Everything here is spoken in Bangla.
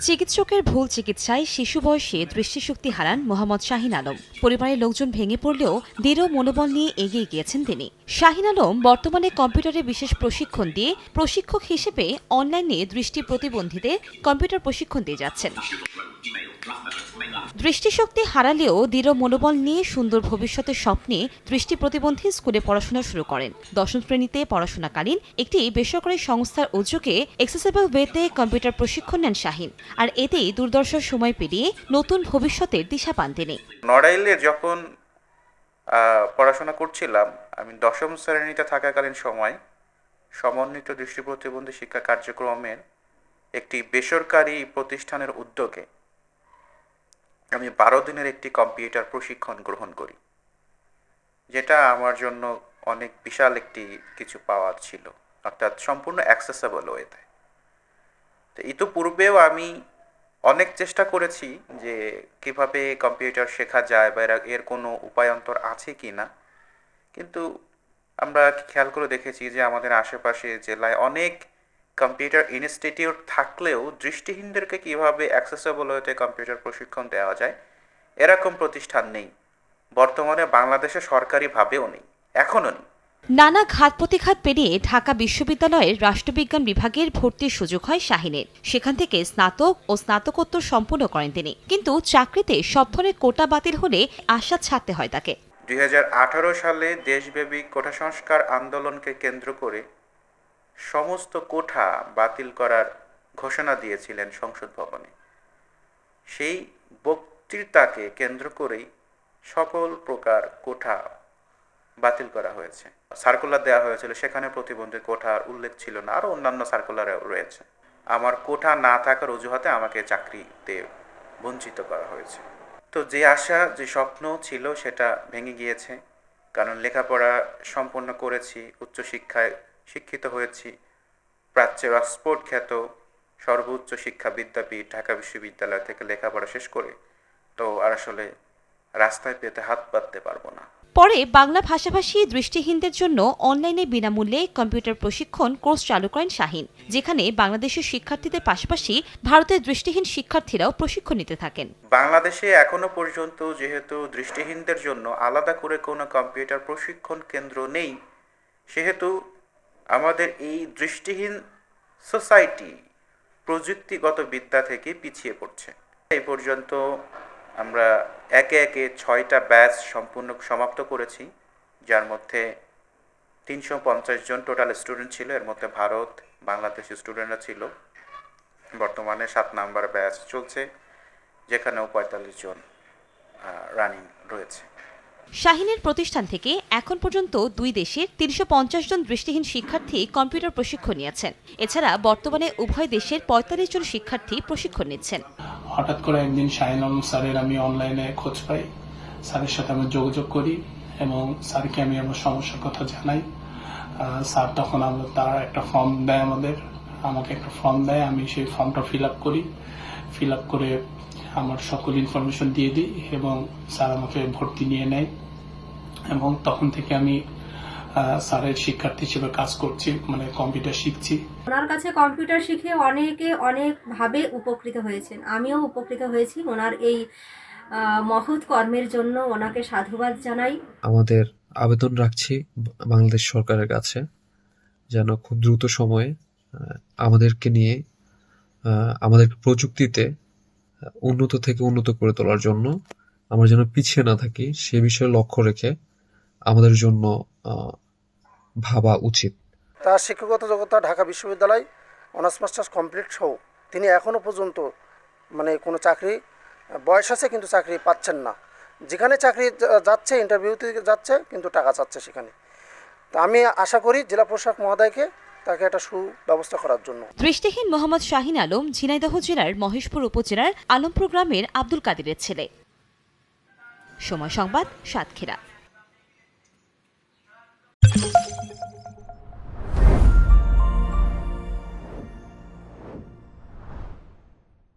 চিকিৎসকের ভুল চিকিৎসায় শিশু বয়সে দৃষ্টিশক্তি হারান মোহাম্মদ শাহিন আলম। পরিবারের লোকজন ভেঙে পড়লেও দৃঢ় মনোবল নিয়ে এগিয়ে গিয়েছেন তিনি। শাহিন আলম বর্তমানে কম্পিউটারে বিশেষ প্রশিক্ষণ দিয়ে প্রশিক্ষক হিসেবে অনলাইনে দৃষ্টি প্রতিবন্ধীদের কম্পিউটার প্রশিক্ষণ দিয়ে যাচ্ছেন। দৃষ্টিশক্তি হারালেও দৃঢ় মনোবল নিয়ে সুন্দর ভবিষ্যতের স্বপ্নে দৃষ্টি প্রতিবন্ধী স্কুলে পড়াশোনা শুরু করেন। দশম শ্রেণীতে পড়াশোনাকালীন একটি বেসরকারি সংস্থার উদ্যোগে এক্সেসেবল ওয়েতে কম্পিউটার প্রশিক্ষণ নেন শাহিন আর এতেই দুর্দশার সময় পেরিয়ে নতুন ভবিষ্যতের দিশা পান তিনি। নড়াইলে যখন পড়াশোনা করছিলাম, আমি দশম শ্রেণীতে থাকাকালীন সময় সমন্বিত দৃষ্টি প্রতিবন্ধী শিক্ষা কার্যক্রমের একটি বেসরকারি প্রতিষ্ঠানের উদ্যোগে আমি বারো দিনের একটি কম্পিউটার প্রশিক্ষণ গ্রহণ করি, যেটা আমার জন্য অনেক বিশাল একটি কিছু পাওয়ার ছিল, অর্থাৎ সম্পূর্ণ অ্যাক্সেসেবল ওয়েতে তো ইতোপূর্বেও আমি অনেক চেষ্টা করেছি যে কীভাবে কম্পিউটার শেখা যায় বা এর কোনো উপায়ন্তর আছে কি না, কিন্তু আমরা খেয়াল করে দেখেছি যে আমাদের আশেপাশে জেলায় অনেক কম্পিউটার ইনস্টিটিউট থাকলেও দৃষ্টিহীনদেরকে কীভাবে অ্যাক্সেসেবল হতে কম্পিউটার প্রশিক্ষণ দেওয়া যায় এরকম প্রতিষ্ঠান নেই। বর্তমানে বাংলাদেশে সরকারিভাবেও নেই এখনও নেই। নানা ঘাত প্রতিঘাত পেরিয়ে ঢাকা বিশ্ববিদ্যালয়ের রাষ্ট্রবিজ্ঞান বিভাগের ভর্তির সুযোগ হয় শাহিনের। সেখান থেকে স্নাতক ও স্নাতকোত্তর সম্পূর্ণ করেন তিনি। কিন্তু চাকরিতে সব ধরনের কোটা বাতিল হলে আশা ছাড়তে হয় তাকে। দুই হাজার আঠারো সালে দেশব্যাপী কোটা সংস্কার আন্দোলনকে কেন্দ্র করে সমস্ত কোঠা বাতিল করার ঘোষণা দিয়েছিলেন সংসদ ভবনে। সেই বক্তৃতাকে কেন্দ্র করেই সকল প্রকার কোঠা বাতিল করা হয়েছে। সার্কুলার দেওয়া হয়েছিল, সেখানে প্রতিবন্ধী কোঠার উল্লেখ ছিল না, আরও অন্যান্য সার্কুলারে রয়েছে। আমার কোঠা না থাকার অজুহাতে আমাকে চাকরিতে বঞ্চিত করা হয়েছে। তো যে আশা, যে স্বপ্ন ছিল, সেটা ভেঙে গিয়েছে। কারণ লেখাপড়া সম্পন্ন করেছি, উচ্চশিক্ষায় শিক্ষিত হয়েছি। প্রাচ্যের অক্সফোর্ড খ্যাত সর্বোচ্চ শিক্ষা বিদ্যাপীঠ ঢাকা বিশ্ববিদ্যালয় থেকে লেখাপড়া শেষ করে তো আর আসলে রাস্তায় পেতে হাত পাততে পারব না। পরে বাংলা ভাষাভাষী দৃষ্টিহীনদের জন্য অনলাইনে বিনামূল্যে কম্পিউটার প্রশিক্ষণ কোর্স চালু করেন শাহিন যেখানে বাংলাদেশের শিক্ষার্থীদের পাশাপাশি ভারতের দৃষ্টিহীন শিক্ষার্থীরাও প্রশিক্ষণ নিতে থাকেন। বাংলাদেশে এখনও পর্যন্ত যেহেতু দৃষ্টিহীনদের জন্য আলাদা করে কোনো কম্পিউটার প্রশিক্ষণ কেন্দ্র নেই সেহেতু আমাদের এই দৃষ্টিহীন সোসাইটি প্রযুক্তিগত বিদ্যা থেকে পিছিয়ে পড়ছে। এই পর্যন্ত আমরা একে একে ছয়টা ব্যাচ সম্পূর্ণ সমাপ্ত করেছি, যার মধ্যে তিনশো পঞ্চাশ জন টোটাল স্টুডেন্ট ছিল, এর মধ্যে ভারত, বাংলাদেশি স্টুডেন্টরা ছিল। বর্তমানে সাত নাম্বার ব্যাচ চলছে, যেখানেও পঁয়তাল্লিশ জন রানিং রয়েছে। শাহিনের প্রতিষ্ঠান থেকে এখন পর্যন্ত দুই দেশের তিনশো পঞ্চাশ জন দৃষ্টিহীন শিক্ষার্থী কম্পিউটার প্রশিক্ষণ নিয়েছেন। এছাড়া বর্তমানে উভয় দেশের পঁয়তাল্লিশ জন শিক্ষার্থী প্রশিক্ষণ নিচ্ছেন। হঠাৎ করে একদিন শাহিন আলম স্যারের আমি অনলাইনে খোঁজ পাই। স্যারের সাথে আমি যোগাযোগ করি এবং স্যারকে আমি আমার সমস্যার কথা জানাই। স্যার তখন আমরা তারা একটা ফর্ম দেয় আমাদের। আমাকে একটা ফর্ম দেয়, আমি সেই ফর্মটা ফিল আপ করি। ফিল আপ করে আমার সকল ইনফরমেশন দিয়ে দিই এবং স্যার আমাকে ভর্তি নিয়ে নেয়। এবং তখন থেকে আমি স্যারের শিক্ষার্থী হিসেবে কাজ করছি মানে কম্পিউটার শিখছি। ওনার কাছে কম্পিউটার শিখে অনেকে অনেকভাবে উপকৃত হয়েছেন। আমিও উপকৃত হয়েছি। ওনার এই মহৎ কর্মের জন্য ওনাকে সাধুবাদ জানাই। আমাদের আবেদন রাখছি বাংলাদেশ সরকারের কাছে যেন খুব দ্রুত সময়ে আমাদেরকে নিয়ে আমাদের প্রযুক্তিতে উন্নত থেকে উন্নত করে তোলার জন্য আমরা যেন পিছিয়ে না থাকি, সে বিষয়ে লক্ষ্য রেখে আমাদের জন্য ভাবা উচিত। তার শিক্ষাগত যোগ্যতা ঢাকা বিশ্ববিদ্যালয় অনার্স মাস্টার্স কমপ্লিট সহ তিনি এখনও পর্যন্ত মানে কোনো চাকরি, বয়স আছে কিন্তু চাকরি পাচ্ছেন না। যেখানে চাকরি যাচ্ছে ইন্টারভিউতে যাচ্ছে, কিন্তু টাকা চাচ্ছে সেখানে। তা আমি আশা করি জেলা প্রশাসক মহোদয়কে তাকে একটা সুব্যবস্থা করার জন্য। দৃষ্টিহীন মোহাম্মদ শাহিন আলম ঝিনাইদহ জেলার মহেশপুর উপজেলার আলমপুর গ্রামের আব্দুল কাদিরের ছেলে। সময় সংবাদ সাতক্ষীরা।